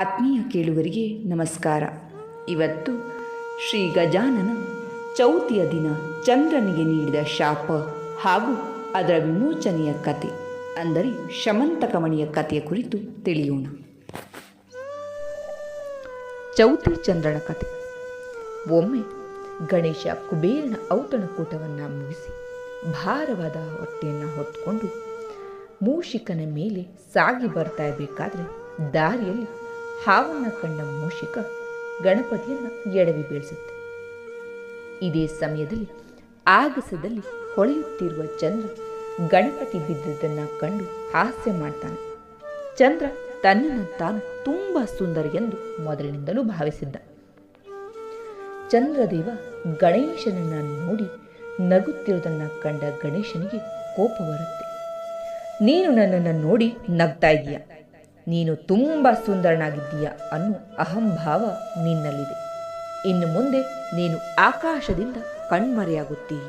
ಆತ್ಮೀಯ ಕೇಳುವರಿಗೆ ನಮಸ್ಕಾರ. ಇವತ್ತು ಶ್ರೀ ಗಜಾನನ ಚೌತಿಯ ದಿನ ಚಂದ್ರನಿಗೆ ನೀಡಿದ ಶಾಪ ಹಾಗೂ ಅದರ ವಿಮೋಚನೆಯ ಕತೆ ಅಂದರೆ ಶಮಂತಕಮಣಿಯ ಕಥೆಯ ಕುರಿತು ತಿಳಿಯೋಣ. ಚೌತಿ ಚಂದ್ರನ ಕತೆ ಒಮ್ಮೆ ಗಣೇಶ ಕುಬೇರನ ಔತಣಕೂಟವನ್ನು ಮುಗಿಸಿ ಭಾರವಾದ ಹೊಟ್ಟೆಯನ್ನು ಹೊತ್ತುಕೊಂಡು ಮೂಷಿಕನ ಮೇಲೆ ಸಾಗಿ ಬರ್ತಾ ಇರಬೇಕಾದ್ರೆ ದಾರಿಯಲ್ಲಿ ಹಾವನ್ನ ಕಂಡ ಮೂಷಿಕ ಗಣಪತಿಯನ್ನು ಎಡವಿ ಬೀಳಿಸುತ್ತೆ. ಇದೇ ಸಮಯದಲ್ಲಿ ಆಗಸದಲ್ಲಿ ಹೊಳೆಯುತ್ತಿರುವ ಚಂದ್ರ ಗಣಪತಿ ಬಿದ್ದದನ್ನು ಕಂಡು ಹಾಸ್ಯ ಮಾಡ್ತಾನೆ. ಚಂದ್ರ ತನ್ನನ್ನು ತಾನು ತುಂಬ ಸುಂದರ ಎಂದು ಮೊದಲಿನಿಂದಲೂ ಭಾವಿಸಿದ್ದ. ಚಂದ್ರದೇವ ಗಣೇಶನನ್ನ ನೋಡಿ ನಗುತ್ತಿರುವುದನ್ನು ಕಂಡ ಗಣೇಶನಿಗೆ ಕೋಪ ಬರುತ್ತೆ. ನೀನು ನನ್ನನ್ನು ನೋಡಿ ನಗ್ತಾ ಇದೀಯ? ನೀನು ತುಂಬ ಸುಂದರನಾಗಿದ್ದೀಯ ಅನ್ನೋ ಅಹಂಭಾವ ನಿನ್ನಲ್ಲಿದೆ. ಇನ್ನು ಮುಂದೆ ನೀನು ಆಕಾಶದಿಂದ ಕಣ್ಮರೆಯಾಗುತ್ತೀಯ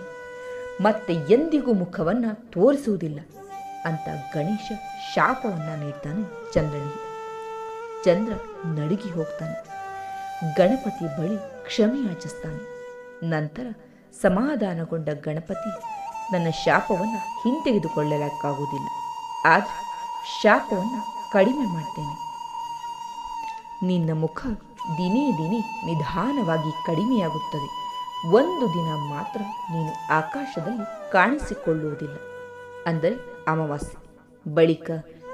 ಮತ್ತೆ ಎಂದಿಗೂ ಮುಖವನ್ನು ತೋರಿಸುವುದಿಲ್ಲ ಅಂತ ಗಣೇಶ ಶಾಪವನ್ನು ನೀಡ್ತಾನೆ ಚಂದ್ರನಿಗೆ. ಚಂದ್ರ ನಡುಗಿ ಹೋಗ್ತಾನೆ. ಗಣಪತಿ ಬಳಿ ಕ್ಷಮೆ ಯಾಚಿಸ್ತಾನೆ. ನಂತರ ಸಮಾಧಾನಗೊಂಡ ಗಣಪತಿ ನನ್ನ ಶಾಪವನ್ನು ಹಿಂತೆಗೆದುಕೊಳ್ಳಲಿಕ್ಕಾಗುವುದಿಲ್ಲ. ಆದರೆ ಶಾಪವನ್ನು ಕಡಿಮೆ ಮಾಡ್ತೇನೆ. ನಿನ್ನ ಮುಖ ದಿನೇ ದಿನೇ ನಿಧಾನವಾಗಿ ಕಡಿಮೆಯಾಗುತ್ತದೆ. ಒಂದು ದಿನ ಮಾತ್ರ ನೀನು ಆಕಾಶದಲ್ಲಿ ಕಾಣಿಸಿಕೊಳ್ಳುವುದಿಲ್ಲ. ಅಂದರೆ ಅಮಾವಾಸ್ಯೆ. ಬಳಿಕ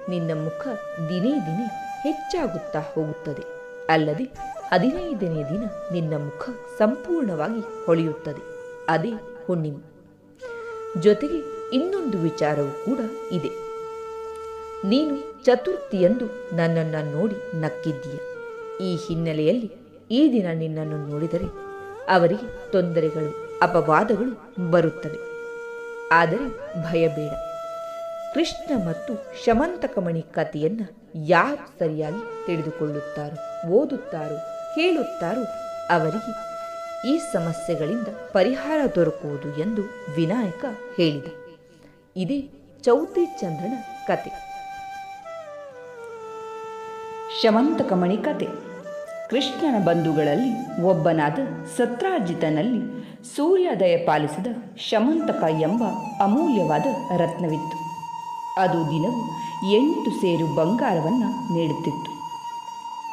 ನಿನ್ನ ಮುಖ ದಿನೇ ದಿನೇ ಹೆಚ್ಚಾಗುತ್ತಾ ಹೋಗುತ್ತದೆ. ಅಲ್ಲದೆ ಹದಿನೈದನೇ ದಿನ ನಿನ್ನ ಮುಖ ಸಂಪೂರ್ಣವಾಗಿ ಹೊಳೆಯುತ್ತದೆ. ಅದೇ ಹುಣ್ಣಿಮೆ. ಜೊತೆಗೆ ಇನ್ನೊಂದು ವಿಚಾರವೂ ಕೂಡ ಇದೆ. ನೀನು ಚತುರ್ಥಿಯಂದು ನನ್ನನ್ನು ನೋಡಿ ನಕ್ಕಿದ್ದೀಯ. ಈ ಹಿನ್ನೆಲೆಯಲ್ಲಿ ಈ ದಿನ ನಿನ್ನನ್ನು ನೋಡಿದರೆ ಅವರಿಗೆ ತೊಂದರೆಗಳು, ಅಪವಾದಗಳು ಬರುತ್ತವೆ. ಆದರೆ ಭಯಬೇಡ. ಕೃಷ್ಣ ಮತ್ತು ಶಮಂತಕಮಣಿ ಕಥೆಯನ್ನು ಯಾರು ಸರಿಯಾಗಿ ತಿಳಿದುಕೊಳ್ಳುತ್ತಾರೋ, ಓದುತ್ತಾರೋ ಕೇಳುತ್ತಾರೋ ಅವರಿಗೆ ಈ ಸಮಸ್ಯೆಗಳಿಂದ ಪರಿಹಾರ ದೊರಕುವುದು ಎಂದು ವಿನಾಯಕ ಹೇಳಿದ. ಇದೇ ಚೌತಿ ಚಂದ್ರನ ಕತೆ ಶಮಂತಕಮಣಿ ಮಣಿಕತೆ ಕೃಷ್ಣನ ಬಂಧುಗಳಲ್ಲಿ ಒಬ್ಬನಾದ ಸತ್ರಾಜಿತನಲ್ಲಿ ಸೂರ್ಯೋದಯ ಪಾಲಿಸಿದ ಶಮಂತಕ ಎಂಬ ಅಮೂಲ್ಯವಾದ ರತ್ನವಿತ್ತು. ಅದು ದಿನವೂ ಎಂಟು ಸೇರು ಬಂಗಾರವನ್ನು ನೀಡುತ್ತಿತ್ತು.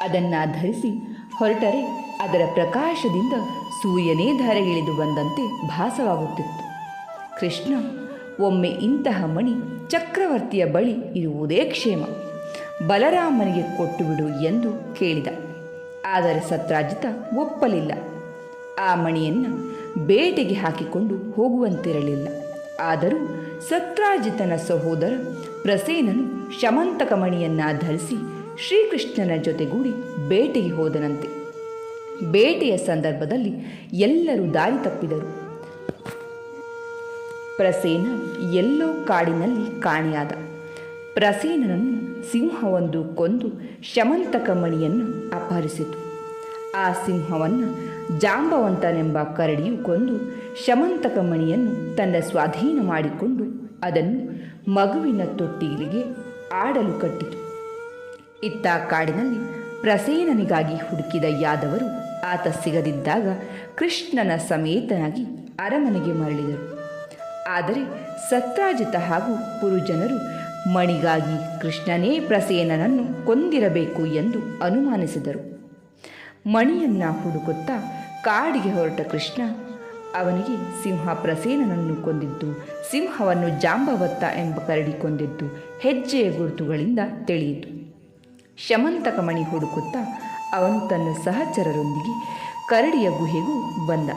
ಅದನ್ನು ಧರಿಸಿ ಹೊರಟರೆ ಅದರ ಪ್ರಕಾಶದಿಂದ ಸೂರ್ಯನೇ ಧರೆಗಿಳಿದು ಬಂದಂತೆ ಭಾಸವಾಗುತ್ತಿತ್ತು. ಕೃಷ್ಣ, ಒಮ್ಮೆ ಇಂತಹ ಮಣಿ ಚಕ್ರವರ್ತಿಯ ಬಳಿ ಇರುವುದೇ ಕ್ಷೇಮ. ಬಲರಾಮನಿಗೆ ಕೊಟ್ಟುಬಿಡು ಎಂದು ಕೇಳಿದ. ಆದರೆ ಸತ್ರಾಜಿತ ಒಪ್ಪಲಿಲ್ಲ. ಆ ಮಣಿಯನ್ನು ಬೇಟೆಗೆ ಹಾಕಿಕೊಂಡು ಹೋಗುವಂತಿರಲಿಲ್ಲ. ಆದರೂ ಸತ್ರಾಜಿತನ ಸಹೋದರ ಪ್ರಸೇನನು ಶಮಂತಕ ಮಣಿಯನ್ನು ಧರಿಸಿ ಶ್ರೀಕೃಷ್ಣನ ಜೊತೆಗೂಡಿ ಬೇಟೆಗೆ ಹೋದನಂತೆ. ಬೇಟೆಯ ಸಂದರ್ಭದಲ್ಲಿ ಎಲ್ಲರೂ ದಾರಿ ತಪ್ಪಿದರು. ಪ್ರಸೇನ ಎಲ್ಲೋ ಕಾಡಿನಲ್ಲಿ ಕಾಣೆಯಾದ. ಪ್ರಸೇನನನ್ನು ಸಿಂಹವೊಂದು ಕೊಂದು ಶಮಂತಕ ಮಣಿಯನ್ನು ಅಪಹರಿಸಿತು. ಆ ಸಿಂಹವನ್ನು ಜಾಂಬವಂತನೆಂಬ ಕರಡಿಯು ಕೊಂದು ಶಮಂತಕ ಮಣಿಯನ್ನು ತನ್ನ ಸ್ವಾಧೀನ ಮಾಡಿಕೊಂಡು ಅದನ್ನು ಮಗುವಿನ ತೊಟ್ಟಿಲಿಗೆ ಆಡಲು ಕಟ್ಟಿತು. ಇತ್ತ ಕಾಡಿನಲ್ಲಿ ಪ್ರಸೇನನಿಗಾಗಿ ಹುಡುಕಿದ ಯಾದವರು ಆತ ಸಿಗದಿದ್ದಾಗ ಕೃಷ್ಣನ ಸಮೇತನಾಗಿ ಅರಮನೆಗೆ ಮರಳಿದರು. ಆದರೆ ಸತ್ರಾಜಿತ ಹಾಗೂ ಪುರುಜನರು ಮಣಿಗಾಗಿ ಕೃಷ್ಣನೇ ಪ್ರಸೇನನನ್ನು ಕೊಂದಿರಬೇಕು ಎಂದು ಅನುಮಾನಿಸಿದರು. ಮಣಿಯನ್ನು ಹುಡುಕುತ್ತಾ ಕಾಡಿಗೆ ಹೊರಟ ಕೃಷ್ಣ, ಅವನಿಗೆ ಸಿಂಹ ಪ್ರಸೇನನನ್ನು ಕೊಂದಿದ್ದು, ಸಿಂಹವನ್ನು ಜಾಂಬವತ್ತ ಎಂಬ ಕರಡಿ ಕೊಂದಿದ್ದು ಹೆಜ್ಜೆಯ ಗುರುತುಗಳಿಂದ ತಿಳಿಯಿತು. ಶಮಂತಕ ಮಣಿ ಹುಡುಕುತ್ತಾ ಅವನು ತನ್ನ ಸಹಚರರೊಂದಿಗೆ ಕರಡಿಯ ಗುಹೆಗೂ ಬಂದ.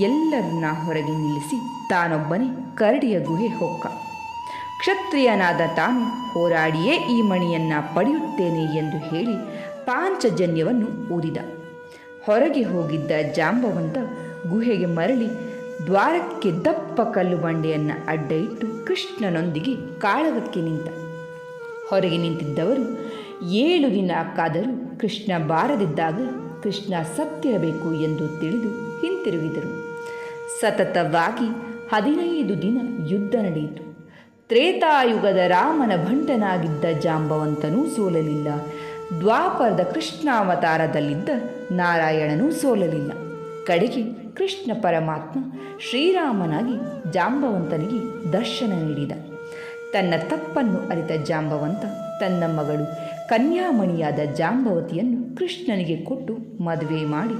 ಎಲ್ಲರನ್ನ ಹೊರಗೆ ನಿಲ್ಲಿಸಿ ತಾನೊಬ್ಬನೇ ಕರಡಿಯ ಗುಹೆ ಹೊಕ್ಕ. ಕ್ಷತ್ರಿಯನಾದ ತಾನು ಹೋರಾಡಿಯೇ ಈ ಮಣಿಯನ್ನು ಪಡೆಯುತ್ತೇನೆ ಎಂದು ಹೇಳಿ ಪಾಂಚಜನ್ಯವನ್ನು ಊದಿದ. ಹೊರಗೆ ಹೋಗಿದ್ದ ಜಾಂಬವಂತ ಗುಹೆಗೆ ಮರಳಿ ದ್ವಾರಕ್ಕೆ ದಪ್ಪ ಕಲ್ಲು ಬಂಡೆಯನ್ನು ಅಡ್ಡ ಇಟ್ಟು ಕೃಷ್ಣನೊಂದಿಗೆ ಕಾಳಗಕ್ಕೆ ನಿಂತ. ಹೊರಗೆ ನಿಂತಿದ್ದವರು ಏಳು ದಿನ ಕಾದರೂ ಕೃಷ್ಣ ಬಾರದಿದ್ದಾಗ ಕೃಷ್ಣ ಸತ್ತಿರಬೇಕು ಎಂದು ತಿಳಿದು ಹಿಂತಿರುಗಿದರು. ಸತತವಾಗಿ ಹದಿನೈದು ದಿನ ಯುದ್ಧ ನಡೆಯಿತು. ತ್ರೇತಾಯುಗದ ರಾಮನ ಭಂಟನಾಗಿದ್ದ ಜಾಂಬವಂತನೂ ಸೋಲಲಿಲ್ಲ. ದ್ವಾಪರದ ಕೃಷ್ಣಾವತಾರದಲ್ಲಿದ್ದ ನಾರಾಯಣನೂ ಸೋಲಲಿಲ್ಲ. ಕಡೆಗೆ ಕೃಷ್ಣ ಪರಮಾತ್ಮ ಶ್ರೀರಾಮನಾಗಿ ಜಾಂಬವಂತನಿಗೆ ದರ್ಶನ ನೀಡಿದ. ತನ್ನ ತಪ್ಪನ್ನು ಅರಿತ ಜಾಂಬವಂತ ತನ್ನ ಮಗಳು ಕನ್ಯಾಮಣಿಯಾದ ಜಾಂಬವತಿಯನ್ನು ಕೃಷ್ಣನಿಗೆ ಕೊಟ್ಟು ಮದುವೆ ಮಾಡಿ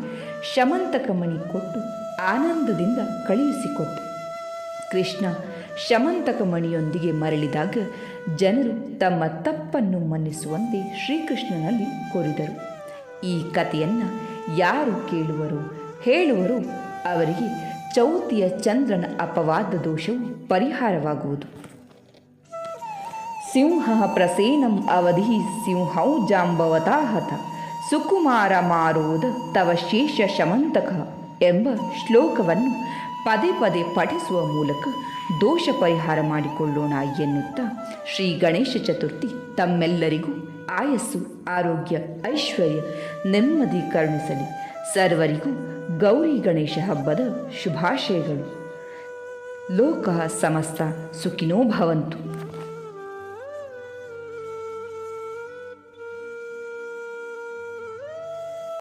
ಶಮಂತಕ ಮಣಿ ಕೊಟ್ಟು ಆನಂದದಿಂದ ಕಳುಹಿಸಿಕೊಟ್ಟ. ಕೃಷ್ಣ ಶಮಂತಕ ಮಣಿಯೊಂದಿಗೆ ಮರಳಿದಾಗ ಜನರು ತಮ್ಮ ತಪ್ಪನ್ನು ಮನ್ನಿಸುವಂತೆ ಶ್ರೀಕೃಷ್ಣನಲ್ಲಿ ಕೋರಿದರು. ಈ ಕಥೆಯನ್ನು ಯಾರು ಕೇಳುವರು, ಹೇಳುವರು, ಅವರಿಗೆ ಚೌತಿಯ ಚಂದ್ರನ ಅಪವಾದ ದೋಷವು ಪರಿಹಾರವಾಗುವುದು. ಸಿಂಹ ಪ್ರಸೇನಂ ಅವಧಿ ಸಿಂಹೌ ಜಾಂಬವತಾಹತ, ಸುಕುಮಾರ ಮಾರುವುದ ತವ ಶೇಷ ಶಮಂತಕ ಎಂಬ ಶ್ಲೋಕವನ್ನು ಪದೇ ಪದೇ ಪಠಿಸುವ ಮೂಲಕ ದೋಷ ಪರಿಹಾರ ಮಾಡಿಕೊಳ್ಳೋಣ ಎನ್ನುತ್ತಾ ಶ್ರೀ ಗಣೇಶ ಚತುರ್ಥಿ ತಮ್ಮೆಲ್ಲರಿಗೂ ಆಯಸ್ಸು, ಆರೋಗ್ಯ, ಐಶ್ವರ್ಯ ನೆಮ್ಮದಿ ಕರುಣಿಸಲಿ. ಸರ್ವರಿಗೂ ಗೌರಿ ಗಣೇಶ ಹಬ್ಬದ ಶುಭಾಶಯಗಳು. ಲೋಕ ಸಮಸ್ತ ಸುಖಿನೋ ಭವಂತು.